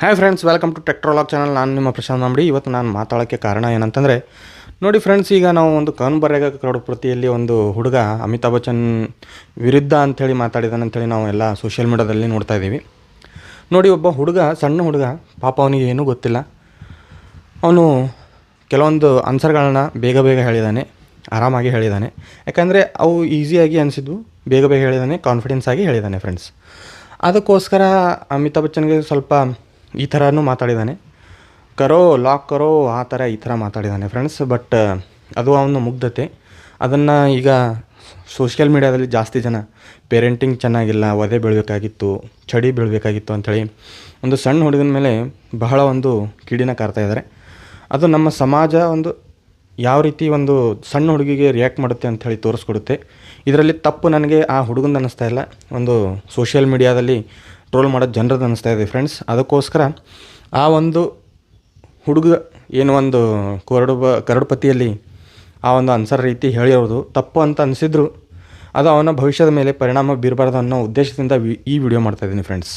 Hi friends welcome to Techtrolog channel ನಾನು ನಿಮ್ಮ ಪ್ರಶಾಂತ್ ಮಾಂಬಡಿ. ಇವತ್ತು ನಾನು ಮಾತಾಡೋಕ್ಕೆ ಕಾರಣ ಏನಂತಂದರೆ, ನೋಡಿ ಫ್ರೆಂಡ್ಸ್ ಈಗ ನಾವು ಒಂದು ಕನ್ ಬರೆಗ ಪ್ರತಿಯಲ್ಲಿ ಒಂದು ಹುಡುಗ ಅಮಿತಾಬ್ ಬಚ್ಚನ್ ವಿರುದ್ಧ ಅಂಥೇಳಿ ಮಾತಾಡಿದಾನೆ ಅಂಥೇಳಿ ನಾವು ಎಲ್ಲ ಸೋಷಿಯಲ್ ಮೀಡ್ಯಾದಲ್ಲಿ ನೋಡ್ತಾ ಇದ್ದೀವಿ. ನೋಡಿ ಒಬ್ಬ ಹುಡುಗ, ಸಣ್ಣ ಹುಡುಗ, ಪಾಪ ಅವನಿಗೆ ಏನೂ ಗೊತ್ತಿಲ್ಲ. ಅವನು ಕೆಲವೊಂದು ಆನ್ಸರ್ಗಳನ್ನ ಬೇಗ ಬೇಗ ಹೇಳಿದ್ದಾನೆ ಆರಾಮಾಗಿ ಹೇಳಿದ್ದಾನೆ ಯಾಕಂದರೆ ಅವು ಈಸಿಯಾಗಿ ಅನಿಸಿದ್ವು, ಬೇಗ ಬೇಗ ಹೇಳಿದ್ದಾನೆ ಕಾನ್ಫಿಡೆನ್ಸ್ ಆಗಿ ಹೇಳಿದ್ದಾನೆ ಫ್ರೆಂಡ್ಸ್ ಅದಕ್ಕೋಸ್ಕರ ಅಮಿತಾಭ್ ಬಚ್ಚನ್ಗೆ ಸ್ವಲ್ಪ ಈ ಥರನೂ ಮಾತಾಡಿದ್ದಾನೆ ಕರೋ, ಲಾಕ್ ಕರೋ, ಆ ಥರ ಈ ಥರ ಮಾತಾಡಿದ್ದಾನೆ ಫ್ರೆಂಡ್ಸ್. ಬಟ್, ಅದು ಅವನ ಮುಗ್ಧತೆ. ಅದನ್ನು ಈಗ ಸೋಷಿಯಲ್ ಮೀಡ್ಯಾದಲ್ಲಿ ಜಾಸ್ತಿ ಜನ ಪೇರೆಂಟಿಂಗ್ ಚೆನ್ನಾಗಿಲ್ಲ ಒದೆ ಬೀಳಬೇಕಾಗಿತ್ತು, ಚಡಿ ಬೀಳಬೇಕಾಗಿತ್ತು ಅಂಥೇಳಿ ಒಂದು ಸಣ್ಣ ಹುಡುಗನ ಮೇಲೆ ಬಹಳ ಒಂದು ಕಿಡಿನ ಕಾರ್ತಾ ಇದ್ದಾರೆ. ಅದು ನಮ್ಮ ಸಮಾಜ ಒಂದು ಯಾವ ರೀತಿ ಒಂದು ಸಣ್ಣ ಹುಡುಗಿಗೆ ರಿಯಾಕ್ಟ್ ಮಾಡುತ್ತೆ ಅಂಥೇಳಿ ತೋರಿಸ್ಕೊಡುತ್ತೆ. ಇದರಲ್ಲಿ ತಪ್ಪು ನನಗೆ ಆ ಹುಡುಗನ ಅನ್ನಿಸ್ತಾ ಇಲ್ಲ. ಒಂದು ಸೋಷಿಯಲ್ ಮೀಡಿಯಾದಲ್ಲಿ ಟ್ರೋಲ್ ಮಾಡೋದು ಜನರದ್ದು ಅನ್ನಿಸ್ತಾ ಇದೆ ಫ್ರೆಂಡ್ಸ್ ಅದಕ್ಕೋಸ್ಕರ ಆ ಒಂದು ಹುಡುಗ ಏನು ಒಂದು ಕೊರಡು ಕರಡುಪತಿಯಲ್ಲಿ ಆ ಒಂದು ಅನ್ಸರ್ ರೀತಿ ಹೇಳಿರೋದು. ತಪ್ಪು ಅಂತ ಅನಿಸಿದ್ರು, ಅದು ಅವನ ಭವಿಷ್ಯದ ಮೇಲೆ ಪರಿಣಾಮ ಬೀರಬಾರ್ದು ಅನ್ನೋ ಉದ್ದೇಶದಿಂದ ಈ ವಿಡಿಯೋ ಮಾಡ್ತಾಯಿದ್ದೀನಿ ಫ್ರೆಂಡ್ಸ್